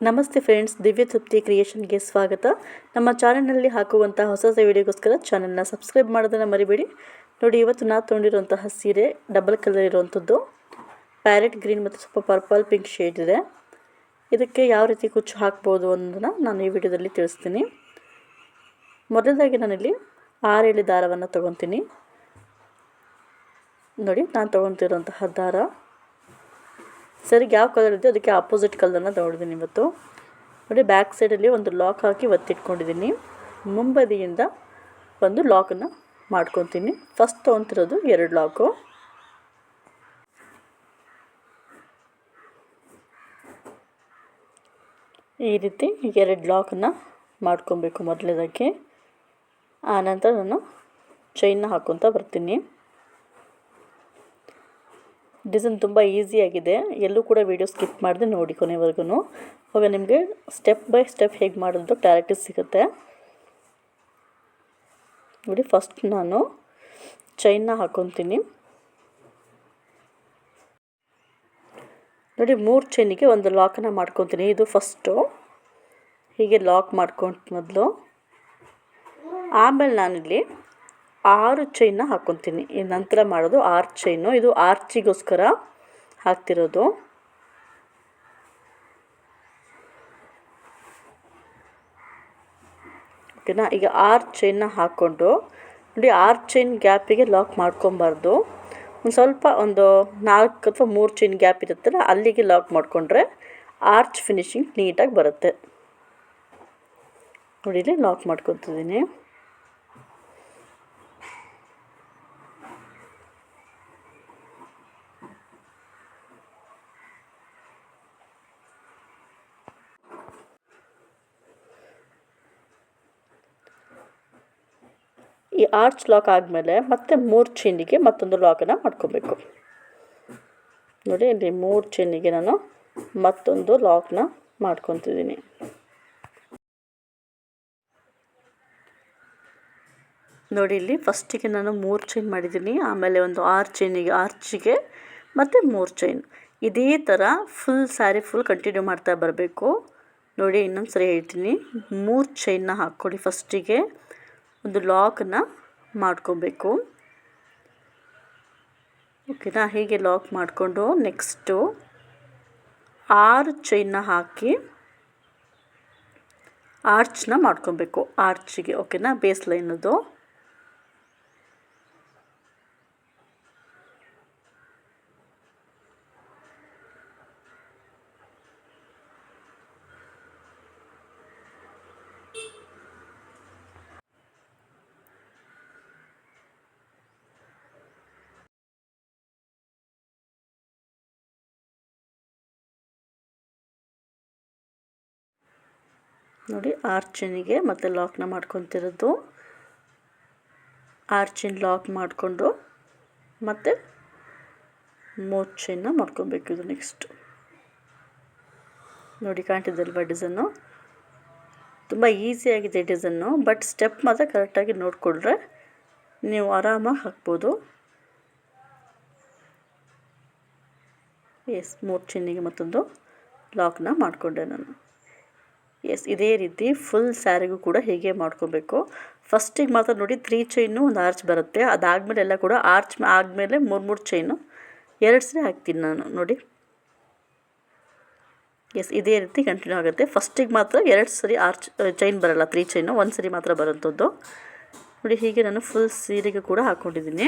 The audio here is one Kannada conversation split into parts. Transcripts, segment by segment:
ನಮಸ್ತೆ ಫ್ರೆಂಡ್ಸ್ ದಿವ್ಯ ತೃಪ್ತಿ ಕ್ರಿಯೇಷನ್ಗೆ ಸ್ವಾಗತ. ನಮ್ಮ ಚಾನಲ್ನಲ್ಲಿ ಹಾಕುವಂಥ ಹೊಸ ಹೊಸ ವಿಡಿಯೋಗೋಸ್ಕರ ಚಾನಲ್ನ ಸಬ್ಸ್ಕ್ರೈಬ್ ಮಾಡೋದನ್ನು ಮರಿಬೇಡಿ. ನೋಡಿ, ಇವತ್ತು ನಾನು ತೊಗೊಂಡಿರುವಂತಹ ಸೀರೆ ಡಬಲ್ ಕಲರ್ ಇರುವಂಥದ್ದು ಪ್ಯಾರೆಟ್ ಗ್ರೀನ್ ಮತ್ತು ಸ್ವಲ್ಪ ಪರ್ಪಲ್ ಪಿಂಕ್ ಶೇಡ್ ಇದೆ. ಇದಕ್ಕೆ ಯಾವ ರೀತಿ ಕುಚ್ಚು ಹಾಕ್ಬೋದು ಅನ್ನೋದನ್ನು ನಾನು ಈ ವಿಡಿಯೋದಲ್ಲಿ ತಿಳಿಸ್ತೀನಿ. ಮೊದಲದಾಗಿ ನಾನಿಲ್ಲಿ ಆರು ಎಳೆ ದಾರವನ್ನು ತೊಗೊತೀನಿ. ನೋಡಿ, ನಾನು ತೊಗೊತಿರುವಂತಹ ದಾರ. ಸರಿಗೆ ಯಾವ ಕಲರ್ ಇದೆ ಅದಕ್ಕೆ ಆಪೋಸಿಟ್ ಕಲರ್ನ ತೊಗೊಂಡಿದ್ದೀನಿ ಇವತ್ತು. ನೋಡಿ ಬ್ಯಾಕ್ ಸೈಡಲ್ಲಿ ಒಂದು ಲಾಕ್ ಹಾಕಿ ಒತ್ತಿಟ್ಕೊಂಡಿದ್ದೀನಿ. ಮುಂಬದಿಯಿಂದ ಒಂದು ಲಾಕನ್ನು ಮಾಡ್ಕೊತೀನಿ. ಫಸ್ಟ್ ತೊಗೊತಿರೋದು ಎರಡು ಲಾಕು ಈ ರೀತಿ ಎರಡು ಲಾಕನ್ನು ಮಾಡ್ಕೊಬೇಕು ಮೊದಲೇದಕ್ಕೆ ಆನಂತರ ನಾನು ಚೈನ್ನ ಹಾಕ್ಕೊತ ಬರ್ತೀನಿ. ಡಿಸೈನ್ ತುಂಬ ಈಸಿಯಾಗಿದೆ ಎಲ್ಲೂ ಕೂಡ ವೀಡಿಯೋ ಸ್ಕಿಪ್ ಮಾಡಿದೆ ನೋಡಿ ಕೊನೆವರೆಗೂ ಅವಾಗ ನಿಮಗೆ ಸ್ಟೆಪ್ ಬೈ ಸ್ಟೆಪ್ ಹೇಗೆ ಮಾಡೋದು ಕ್ಲಾರಿಟಿ ಸಿಗುತ್ತೆ. ನೋಡಿ ಫಸ್ಟ್ ನಾನು ಚೈನ್ನ ಹಾಕೊತೀನಿ. ನೋಡಿ ಮೂರು ಚೈನಿಗೆ ಒಂದು ಲಾಕನ್ನು ಮಾಡ್ಕೊತೀನಿ. ಇದು ಫಸ್ಟು ಹೀಗೆ ಲಾಕ್ ಮಾಡ್ಕೊಂಡು ಮೊದಲು. ಆಮೇಲೆ ನಾನಿಲ್ಲಿ ಆರು ಚೈನ್ನ ಹಾಕ್ಕೊತೀನಿ ಈ ನಂತರ ಮಾಡೋದು ಆರು ಚೈನು ಇದು ಆರ್ಚಿಗೋಸ್ಕರ ಹಾಕ್ತಿರೋದು. ಓಕೆನಾ? ಈಗ ಆರು ಚೈನ್ನ ಹಾಕ್ಕೊಂಡು, ನೋಡಿ ಆರು ಚೈನ್ ಗ್ಯಾಪಿಗೆ ಲಾಕ್ ಮಾಡ್ಕೊಬಾರ್ದು. ಒಂದು ಸ್ವಲ್ಪ ಒಂದು ನಾಲ್ಕು ಅಥವಾ ಮೂರು ಚೈನ್ ಗ್ಯಾಪ್ ಇರುತ್ತಲ್ಲ, ಅಲ್ಲಿಗೆ ಲಾಕ್ ಮಾಡಿಕೊಂಡ್ರೆ ಆರ್ಚ್ ಫಿನಿಶಿಂಗ್ ನೀಟಾಗಿ ಬರುತ್ತೆ. ನೋಡಿ ಲಾಕ್ ಮಾಡ್ಕೊತಿದ್ದೀನಿ. ಈ ಆರ್ಚ್ ಲಾಕ್ ಆದಮೇಲೆ ಮತ್ತೆ ಮೂರು ಚೈನಿಗೆ ಮತ್ತೊಂದು ಲಾಕನ್ನು ಮಾಡ್ಕೋಬೇಕು. ನೋಡಿ, ಇಲ್ಲಿ ಮೂರು ಚೈನಿಗೆ ನಾನು ಮತ್ತೊಂದು ಲಾಕ್ನ ಮಾಡ್ಕೊತಿದ್ದೀನಿ. ನೋಡಿ, ಇಲ್ಲಿ ಫಸ್ಟಿಗೆ ನಾನು ಮೂರು ಚೈನ್ ಮಾಡಿದ್ದೀನಿ, ಆಮೇಲೆ ಒಂದು ಆರು ಚೈನಿಗೆ ಆರ್ಚಿಗೆ ಮತ್ತು ಮೂರು ಚೈನ್ ಇದೇ ಥರ ಫುಲ್ ಸ್ಯಾರಿ ಫುಲ್ ಕಂಟಿನ್ಯೂ ಮಾಡ್ತಾ ಬರಬೇಕು. ನೋಡಿ ಇನ್ನೊಂದು ಸರಿ ಹೇಳ್ತೀನಿ. ಮೂರು ಚೈನ್ನ ಹಾಕ್ಕೊಡಿ ಫಸ್ಟಿಗೆ ಒಂದು ಲಾಕನ್ನು ಮಾಡ್ಕೋಬೇಕು. ಓಕೆನಾ ಹೀಗೆ ಲಾಕ್ ಮಾಡಿಕೊಂಡು ನೆಕ್ಸ್ಟು ಆರು ಚೈನ್ನ ಹಾಕಿ ಆರ್ಚ್ನ ಮಾಡ್ಕೊಬೇಕು. ಆರ್ಚಿಗೆ ಓಕೆನಾ ಬೇಸ್ ಲೈನದು ನೋಡಿ, ಆರ್ಚಿನಿಗೆ ಮತ್ತು ಲಾಕ್ನ ಮಾಡ್ಕೊತಿರೋದು. ಆರ್ಚಿನ ಲಾಕ್ ಮಾಡಿಕೊಂಡು ಮತ್ತು ಮೋಚೆನ ಮಾಡ್ಕೊಬೇಕು ಇದು ನೆಕ್ಸ್ಟ್ ನೋಡಿ ಕಾಣ್ತಿದ್ದಲ್ವ ಡಿಸೈನು ತುಂಬ ಈಸಿಯಾಗಿದೆ ಡಿಸೈನು ಬಟ್ ಸ್ಟೆಪ್ ಮಾತ್ರ ಕರೆಕ್ಟಾಗಿ ನೋಡಿಕೊಂಡ್ರೆ ನೀವು ಆರಾಮಾಗಿ ಹಾಕ್ಬೋದು. ಎಸ್ ಮೂರು ಚಿನ್ನಿಗೆ ಮತ್ತೊಂದು ಲಾಕ್ನ ಮಾಡಿಕೊಂಡೆ ನಾನು. ಎಸ್, ಇದೇ ರೀತಿ ಫುಲ್ ಸ್ಯಾರಿಗೂ ಕೂಡ ಹೀಗೆ ಮಾಡ್ಕೋಬೇಕು. ಫಸ್ಟಿಗೆ ಮಾತ್ರ ನೋಡಿ ತ್ರೀ ಚೈನು ಒಂದು ಆರ್ಚ್ ಬರುತ್ತೆ. ಅದಾದಮೇಲೆ ಎಲ್ಲ ಕೂಡ ಆರ್ಚ್ ಆದಮೇಲೆ ಮೂರು ಮೂರು ಚೈನು ಎರಡು ಸರಿ ಹಾಕ್ತೀನಿ ನಾನು, ನೋಡಿ. ಎಸ್, ಇದೇ ರೀತಿ ಕಂಟಿನ್ಯೂ ಆಗುತ್ತೆ. ಫಸ್ಟಿಗೆ ಮಾತ್ರ ಎರಡು ಸರಿ ಆರ್ಚ್ ಚೈನ್ ಬರಲ್ಲ ತ್ರೀ ಚೈನು ಒಂದು ಸರಿ ಮಾತ್ರ ಬರೋಂಥದ್ದು ನೋಡಿ, ಹೀಗೆ ನಾನು ಫುಲ್ ಸೀರೆಗೆ ಕೂಡ ಹಾಕ್ಕೊಂಡಿದ್ದೀನಿ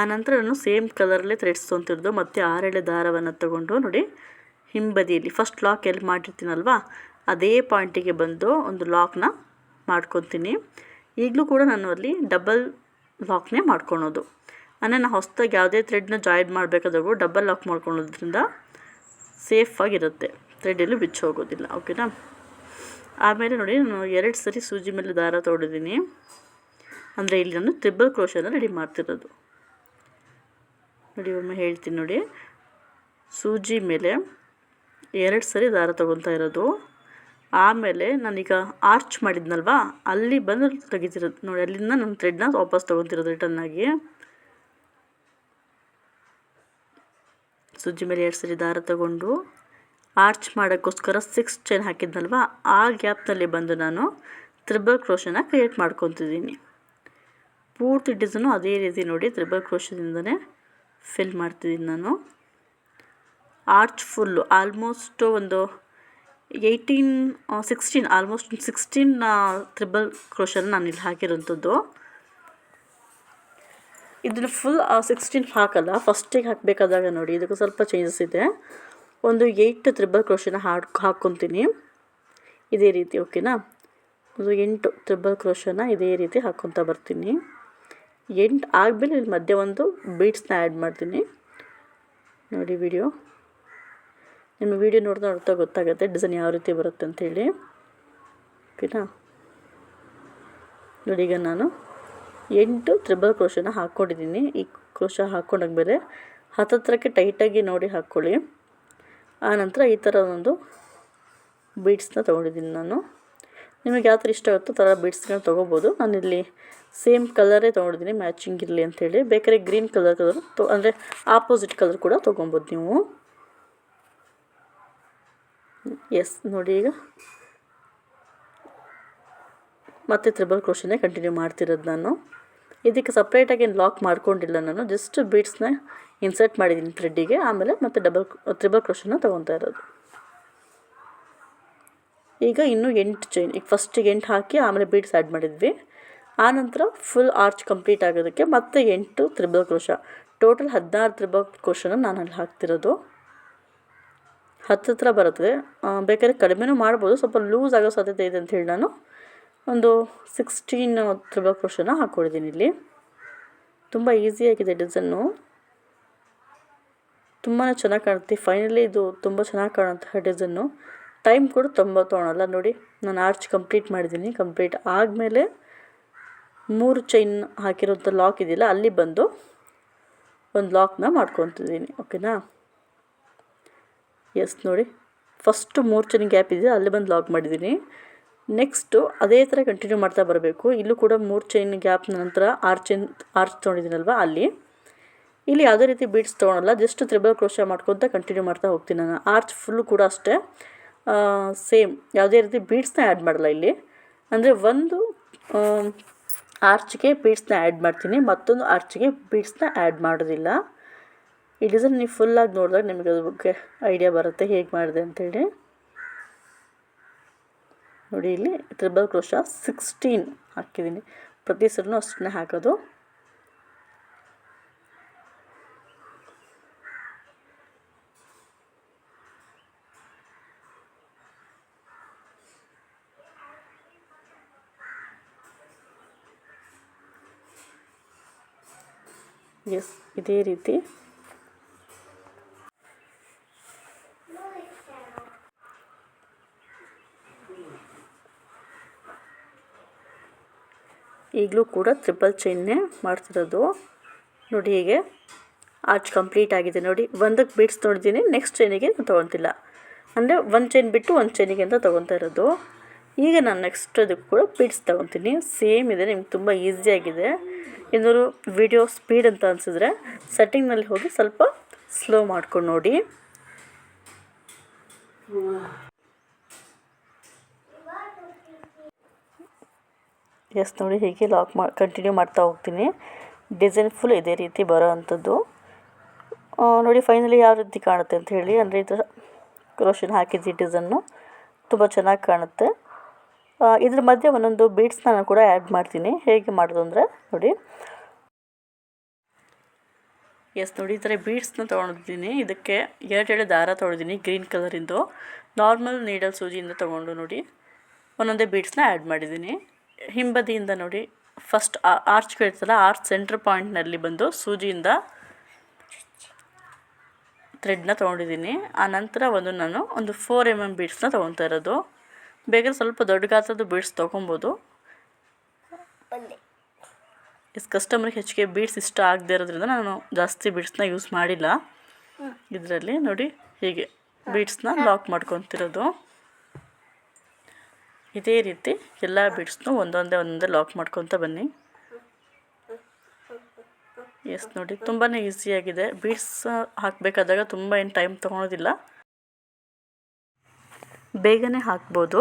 ಆನಂತರ ನಾನು ಸೇಮ್ ಕಲರಲ್ಲೇ ಥ್ರೆಡ್ಸ್ ತೊಗೊಂತಿರೋದು, ಮತ್ತು ಆರೆಳೆ ದಾರವನ್ನು ತಗೊಂಡು ನೋಡಿ, ಹಿಂಬದಿಯಲ್ಲಿ ಫಸ್ಟ್ ಲಾಕ್ ಎಲ್ಲಿ ಮಾಡಿರ್ತೀನಲ್ವಾ, ಅದೇ ಪಾಯಿಂಟಿಗೆ ಬಂದು ಒಂದು ಲಾಕ್ನ ಮಾಡ್ಕೊತೀನಿ. ಈಗಲೂ ಕೂಡ ನಾನು ಅಲ್ಲಿ ಡಬಲ್ ಲಾಕ್ನೇ ಮಾಡ್ಕೊಳೋದು. ಅಂದರೆ ನಾನು ಹೊಸದಾಗಿ ಯಾವುದೇ ಥ್ರೆಡ್ನ ಜಾಯಿನ್ ಮಾಡಬೇಕಾದ್ರೂ ಡಬಲ್ ಲಾಕ್ ಮಾಡ್ಕೊಳೋದ್ರಿಂದ ಸೇಫಾಗಿರುತ್ತೆ ಥ್ರೆಡ್ಡಲ್ಲಿ ಬಿಚ್ಚಿ ಹೋಗೋದಿಲ್ಲ ಓಕೆನಾ ಆಮೇಲೆ ನೋಡಿ ನಾನು ಎರಡು ಸರಿ ಸೂಜಿ ಮೇಲೆ ದಾರ ತೊಗೊಂಡಿದ್ದೀನಿ. ಅಂದರೆ ಇಲ್ಲಿ ನಾನು ತ್ರಿಬಲ್ ಕ್ರೋಶನ ರೆಡಿ ಮಾಡ್ತಿರೋದು. ನೋಡಿ, ಒಮ್ಮೆ ಹೇಳ್ತೀನಿ ನೋಡಿ. ಸೂಜಿ ಮೇಲೆ ಎರಡು ಸರಿ ದಾರ ತೊಗೊತಾ ಇರೋದು. ಆಮೇಲೆ ನಾನೀಗ ಆರ್ಚ್ ಮಾಡಿದ್ನಲ್ವಾ, ಅಲ್ಲಿ ಬಂದು ತೆಗಿತಿರೋದು. ನೋಡಿ, ಅಲ್ಲಿಂದ ನಾನು ಥ್ರೆಡ್ನ ವಾಪಸ್ ತೊಗೊತಿರೋದು ರಿಟರ್ನ್ ಆಗಿ. ಸುಜ್ಜಿ ಮೇಲೆ ಎರಡು ಸರಿ ದಾರ ತಗೊಂಡು ಆರ್ಚ್ ಮಾಡೋಕ್ಕೋಸ್ಕರ ಸಿಕ್ಸ್ ಚೈನ್ ಹಾಕಿದ್ನಲ್ವ, ಆ ಗ್ಯಾಪ್ನಲ್ಲಿ ಬಂದು ನಾನು ತ್ರಿಬಲ್ ಕ್ರೋಶನ ಕ್ರಿಯೇಟ್ ಮಾಡ್ಕೊತಿದ್ದೀನಿ. ಪೂರ್ತಿ ಡಿಸೈನು ಅದೇ ರೀತಿ ನೋಡಿ, ತ್ರಿಬಲ್ ಕ್ರೋಶದಿಂದನೇ ಫಿಲ್ ಮಾಡ್ತಿದ್ದೀನಿ ನಾನು. ಆರ್ಚ್ ಫುಲ್ಲು ಆಲ್ಮೋಸ್ಟು ಒಂದು eighteen sixteen almost sixteen triple ಕ್ರೋಶನ ನಾನು ಇಲ್ಲಿ ಹಾಕಿರೋಂಥದ್ದು ಇದನ್ನು ಫುಲ್ ಸಿಕ್ಸ್ಟೀನ್ ಹಾಕಲ್ಲ ಫಸ್ಟಿಗೆ ಹಾಕಬೇಕಾದಾಗ ನೋಡಿ, ಇದಕ್ಕೆ ಸ್ವಲ್ಪ ಚೇಂಜಸ್ ಇದೆ. ಒಂದು ಏಯ್ಟ್ ತ್ರಿಬಲ್ ಕ್ರೋಶನ ಹಾಡ್ ಹಾಕ್ಕೊತೀನಿ ಇದೇ ರೀತಿ ಓಕೆನಾ ಒಂದು ಎಂಟು ತ್ರಿಬಲ್ ಕ್ರೋಶನ ಇದೇ ರೀತಿ ಹಾಕ್ಕೊತ ಬರ್ತೀನಿ. ಎಂಟು ಆದಮೇಲೆ ಇಲ್ಲಿ ಮಧ್ಯೆ ಒಂದು ಬೀಟ್ಸ್ನ ಆ್ಯಡ್ ಮಾಡ್ತೀನಿ. ನೋಡಿ ವಿಡಿಯೋ ನಿಮ್ಮ ವಿಡಿಯೋ ನೋಡ್ತಾ ನೋಡ್ತಾ ಗೊತ್ತಾಗುತ್ತೆ ಡಿಸೈನ್ ಯಾವ ರೀತಿ ಬರುತ್ತೆ ಅಂಥೇಳಿ ಓಕೆನಾ? ನೋಡಿ ಈಗ ನಾನು ಎಂಟು ತ್ರಿಬಲ್ ಕ್ರೋಶನ ಹಾಕ್ಕೊಂಡಿದ್ದೀನಿ ಈ ಕ್ರೋಶ ಹಾಕ್ಕೊಂಡಾದ್ಮೇಲೆ ಹತ್ತತ್ರಕ್ಕೆ ಟೈಟಾಗಿ ನೋಡಿ ಹಾಕ್ಕೊಳ್ಳಿ ಆನಂತರ ಈ ಥರ ಒಂದು ಬೀಡ್ಸ್ನ ತೊಗೊಂಡಿದ್ದೀನಿ ನಾನು. ನಿಮಗೆ ಯಾವ ಥರ ಇಷ್ಟ ಆಗುತ್ತೋ ಥರ ಬೀಡ್ಸ್ಗಳನ್ನ ತೊಗೋಬೋದು. ನಾನಿಲ್ಲಿ ಸೇಮ್ ಕಲರೇ ತೊಗೊಂಡಿದ್ದೀನಿ ಮ್ಯಾಚಿಂಗ್ ಇರಲಿ ಅಂಥೇಳಿ ಬೇಕಾದ್ರೆ ಗ್ರೀನ್ ಕಲರ್ ಕಲರ್ ತೊ, ಅಂದರೆ ಆಪೋಸಿಟ್ ಕಲರ್ ಕೂಡ ತೊಗೊಬೋದು ನೀವು. ಎಸ್ ನೋಡಿ ಈಗ. ಮತ್ತೆ ತ್ರಿಬಲ್ ಕ್ರೋಶನೇ ಕಂಟಿನ್ಯೂ ಮಾಡ್ತಿರೋದು ನಾನು. ಇದಕ್ಕೆ ಸಪ್ರೇಟಾಗಿ ಏನು ಲಾಕ್ ಮಾಡ್ಕೊಂಡಿಲ್ಲ ನಾನು ಜಸ್ಟ್ ಬೀಡ್ಸ್ನ ಇನ್ಸರ್ಟ್ ಮಾಡಿದ್ದೀನಿ ಥ್ರೆಡ್ಡಿಗೆ ಆಮೇಲೆ ಮತ್ತೆ ಡಬಲ್ ತ್ರಿಬಲ್ ಕ್ರೋಶನ ತೊಗೊತಾ ಇರೋದು. ಈಗ ಇನ್ನೂ ಎಂಟು ಚೈನ್ ಈಗ ಫಸ್ಟಿಗೆ ಎಂಟು ಹಾಕಿ ಆಮೇಲೆ ಬೀಡ್ಸ್ ಆ್ಯಡ್ ಮಾಡಿದ್ವಿ. ಆನಂತರ ಫುಲ್ ಆರ್ಚ್ ಕಂಪ್ಲೀಟ್ ಆಗೋದಕ್ಕೆ ಮತ್ತೆ ಎಂಟು ತ್ರಿಬಲ್ ಕ್ರೋಶ ಟೋಟಲ್ ಹದಿನಾರು ತ್ರಿಬಲ್ ಕ್ರೋಶನ ನಾನು ಅಲ್ಲಿ ಹಾಕ್ತಿರೋದು ಹತ್ತಿರ ಬರುತ್ತದೆ ಬೇಕಾದ್ರೆ ಕಡಿಮೆನೂ ಮಾಡ್ಬೋದು. ಸ್ವಲ್ಪ ಲೂಸ್ ಆಗೋ ಸಾಧ್ಯತೆ ಇದೆ ಅಂತ ಹೇಳಿ ನಾನು ಒಂದು ಸಿಕ್ಸ್ಟೀನ್ ತ್ರಿಬಲ್ ಕ್ರೋಶನ ಹಾಕ್ಕೊಂಡಿದ್ದೀನಿ ಇಲ್ಲಿ. ತುಂಬ ಈಸಿಯಾಗಿದೆ ಡಿಸೈನು ತುಂಬಾ ಚೆನ್ನಾಗಿ ಕಾಣುತ್ತೆ. ಫೈನಲಿ ಇದು ತುಂಬ ಚೆನ್ನಾಗಿ ಕಾಣುವಂತಹ ಡಿಸೈನು ಟೈಮ್ ಕೂಡ ತುಂಬ ತೊಗೊಳಲ್ಲ ನೋಡಿ. ನಾನು ಆರ್ಚ್ ಕಂಪ್ಲೀಟ್ ಮಾಡಿದ್ದೀನಿ. ಕಂಪ್ಲೀಟ್ ಆದಮೇಲೆ ಮೂರು ಚೈನ್ ಹಾಕಿರೋಂಥ ಲಾಕ್ ಇದೆಯಲ್ಲ, ಅಲ್ಲಿ ಬಂದು ಒಂದು ಲಾಕ್ನ ಮಾಡ್ಕೊತಿದ್ದೀನಿ. ಓಕೆನಾ? ಎಸ್ ನೋಡಿ. ಫಸ್ಟು ಮೂರು ಚೈನ್ ಗ್ಯಾಪ್ ಇದೆ, ಅಲ್ಲಿ ಬಂದು ಲಾಕ್ ಮಾಡಿದ್ದೀನಿ. ನೆಕ್ಸ್ಟು ಅದೇ ಥರ ಕಂಟಿನ್ಯೂ ಮಾಡ್ತಾ ಬರಬೇಕು. ಇಲ್ಲೂ ಕೂಡ ಮೂರು ಚೈನ್ ಗ್ಯಾಪ್ ನಂತರ ಆರು ಚೈನ್ ಆರ್ಚ್ ತೊಗೊಂಡಿದ್ದೀನಲ್ವ ಅಲ್ಲಿ. ಇಲ್ಲಿ ಯಾವುದೇ ರೀತಿ ಬೀಡ್ಸ್ ತೊಗೊಳಲ್ಲ, ಜಸ್ಟ್ ತ್ರಿಬಲ್ ಕ್ರೋಶ ಮಾಡ್ಕೊತ ಕಂಟಿನ್ಯೂ ಮಾಡ್ತಾ ಹೋಗ್ತೀನಿ ನಾನು. ಆರ್ಚ್ ಫುಲ್ಲು ಕೂಡ ಅಷ್ಟೇ. ಸೇಮ್ ಯಾವುದೇ ರೀತಿ ಬೀಡ್ಸ್ನ ಆ್ಯಡ್ ಮಾಡಲ್ಲ ಇಲ್ಲಿ. ಅಂದರೆ ಒಂದು ಆರ್ಚ್ಗೆ ಬೀಡ್ಸ್ನ ಆ್ಯಡ್ ಮಾಡ್ತೀನಿ. ಮತ್ತೊಂದು ಆರ್ಚ್ಗೆ ಬೀಡ್ಸ್ನ ಆ್ಯಡ್ ಮಾಡೋದಿಲ್ಲ. ಈ ಡಿಸೈನ್ ನೀವು ಫುಲ್ಲಾಗಿ ನೋಡಿದಾಗ ನಿಮಗೆ ಅದ್ರ ಬಗ್ಗೆ ಐಡಿಯಾ ಬರುತ್ತೆ ಹೇಗೆ ಮಾಡಿದೆ ಅಂತೇಳಿ. ನೋಡಿ ಇಲ್ಲಿ ತ್ರಿಬಲ್ ಕ್ರೋಶ ಸಿಕ್ಸ್ಟೀನ್ ಹಾಕಿದ್ದೀನಿ. ಪ್ರತಿ ಸರ್ನೂ ಅಷ್ಟನ್ನೇ ಹಾಕೋದು. ಎಸ್, ಇದೇ ರೀತಿ. ಈಗಲೂ ಕೂಡ ತ್ರಿಪಲ್ ಚೈನ್ನೇ ಮಾಡ್ತಿರೋದು. ನೋಡಿ ಹೀಗೆ ಆಚ್ ಕಂಪ್ಲೀಟ್ ಆಗಿದೆ. ನೋಡಿ ಒಂದಕ್ಕೆ ಬಿಡ್ಸ್ ನೋಡಿದ್ದೀನಿ ನೆಕ್ಸ್ಟ್ ಚೈನಿಗೆ ತೊಗೊತಿಲ್ಲ ಅಂದರೆ ಒಂದು ಚೈನ್ ಬಿಟ್ಟು ಒಂದು ಚೈನಿಗೆ ಅಂತ ತೊಗೊತಾ ಇರೋದು. ಈಗ ನಾನು ನೆಕ್ಸ್ಟ್ ಅದಕ್ಕೆ ಕೂಡ ಬಿಟ್ಸ್ ತೊಗೊತೀನಿ ಸೇಮ್ ಇದೆ, ನಿಮ್ಗೆ ತುಂಬ ಈಸಿಯಾಗಿದೆ ಏನಾದ್ರು ವಿಡಿಯೋ ಸ್ಪೀಡ್ ಅಂತ ಅನಿಸಿದ್ರೆ ಸೆಟ್ಟಿಂಗ್ನಲ್ಲಿ ಹೋಗಿ ಸ್ವಲ್ಪ ಸ್ಲೋ ಮಾಡ್ಕೊಂಡು ನೋಡಿ. ಎಸ್ ನೋಡಿ ಹೀಗೆ ಲಾಕ್ ಮಾ ಕಂಟಿನ್ಯೂ ಮಾಡ್ತಾ ಹೋಗ್ತೀನಿ. ಡಿಸೈನ್ ಫುಲ್ ಇದೇ ರೀತಿ ಬರೋ ಅಂಥದ್ದು ನೋಡಿ ಫೈನಲಿ ಯಾವ ರೀತಿ ಕಾಣುತ್ತೆ ಅಂತ ಹೇಳಿ, ಅಂದರೆ ಈ ಥರ ಕ್ರೋಶನ್ ಹಾಕಿದ್ದು ಡಿಸೈನು ತುಂಬ ಚೆನ್ನಾಗಿ ಕಾಣುತ್ತೆ. ಇದ್ರ ಮಧ್ಯೆ ಒಂದೊಂದು ಬೀಡ್ಸ್ನ ನಾನು ಕೂಡ ಆ್ಯಡ್ ಮಾಡ್ತೀನಿ. ಹೇಗೆ ಮಾಡೋದು ಅಂದರೆ, ನೋಡಿ. ಎಸ್ ನೋಡಿ, ಈ ಥರ ಬೀಡ್ಸ್ನ ತೊಗೊಂಡಿದ್ದೀನಿ. ಇದಕ್ಕೆ ಎರಡೆರಡು ದಾರ ತೊಗೊಂಡಿದ್ದೀನಿ ಗ್ರೀನ್ ಕಲರಿಂದು ನಾರ್ಮಲ್ ನೀಡಲ್ ಸೂಜಿಯಿಂದ ತೊಗೊಂಡು ನೋಡಿ, ಒಂದೊಂದೇ ಬೀಡ್ಸ್ನ ಆ್ಯಡ್ ಮಾಡಿದ್ದೀನಿ. ಹಿಂಬದಿಯಿಂದ ನೋಡಿ ಫಸ್ಟ್ ಆರ್ಚ್ ಕೇಳ್ತಲ್ಲ ಆರ್ಚ್ ಸೆಂಟ್ರ್ ಪಾಯಿಂಟ್ನಲ್ಲಿ ಬಂದು ಸೂಜಿಯಿಂದ ಥ್ರೆಡ್ನ ತೊಗೊಂಡಿದ್ದೀನಿ. ಆನಂತರ ಒಂದು ನಾನು ಒಂದು ಫೋರ್ ಎಂ ಎಂ ಬೀಡ್ಸ್ನ ತೊಗೊತಾ ಇರೋದು. ಬೇಕಾದ್ರೆ ಸ್ವಲ್ಪ ದೊಡ್ಡ ಗಾತ್ರದ ಬೀಡ್ಸ್ ತೊಗೊಬೋದು ಎಸ್ ಕಸ್ಟಮರ್ಗೆ ಹೆಚ್ಚಿಗೆ ಬೀಡ್ಸ್ ಇಷ್ಟ ಆಗದೆ ಇರೋದ್ರಿಂದ ನಾನು ಜಾಸ್ತಿ ಬೀಡ್ಸ್ನ ಯೂಸ್ ಮಾಡಿಲ್ಲ. ಇದರಲ್ಲಿ ನೋಡಿ ಹೀಗೆ ಬೀಡ್ಸ್ನ ಲಾಕ್ ಮಾಡ್ಕೊತಿರೋದು. ಇದೇ ರೀತಿ ಎಲ್ಲ ಬೀಡ್ಸ್ನು ಒಂದೊಂದೇ ಒಂದೊಂದೇ ಲಾಕ್ ಮಾಡ್ಕೊತ ಬನ್ನಿ. ಎಸ್ ನೋಡಿ ತುಂಬಾ ಈಸಿಯಾಗಿದೆ ಬೀಡ್ಸ್ ಹಾಕಬೇಕಾದಾಗ ತುಂಬ ಏನು ಟೈಮ್ ತೊಗೊಳೋದಿಲ್ಲ. ಬೇಗನೆ ಹಾಕ್ಬೋದು.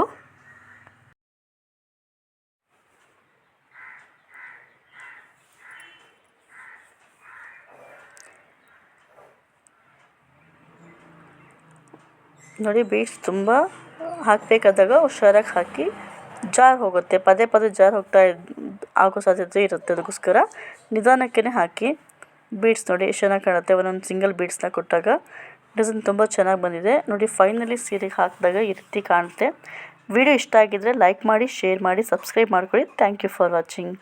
ನೋಡಿ ಬೀಟ್ಸ್ ತುಂಬ ಹಾಕಬೇಕಾದಾಗ ಹುಷಾರಾಗಿ ಹಾಕಿ ಜಾರ್ ಹೋಗುತ್ತೆ. ಪದೇ ಪದೇ ಜಾರ್ ಹೋಗ್ತಾ ಆಗೋ ಸಾಧ್ಯತೆ ಇರುತ್ತೆ ಅದಕ್ಕೋಸ್ಕರ ನಿಧಾನಕ್ಕೇ ಹಾಕಿ ಬೀಟ್ಸ್ ನೋಡಿ ಎಷ್ಟು ಚೆನ್ನಾಗಿ ಕಾಣುತ್ತೆ. ಒಂದೊಂದು ಸಿಂಗಲ್ ಬೀಟ್ಸ್ನ ಕೊಟ್ಟಾಗ ಡಿಸೈನ್ ತುಂಬ ಚೆನ್ನಾಗಿ ಬಂದಿದೆ. ನೋಡಿ, ಫೈನಲಿ ಸೀರೆಗೆ ಹಾಕಿದಾಗ ಈ ರೀತಿ ಕಾಣುತ್ತೆ. ವಿಡಿಯೋ ಇಷ್ಟ ಆಗಿದ್ದರೆ ಲೈಕ್ ಮಾಡಿ, ಶೇರ್ ಮಾಡಿ, ಸಬ್ಸ್ಕ್ರೈಬ್ ಮಾಡ್ಕೊಳ್ಳಿ. Thank you for watching.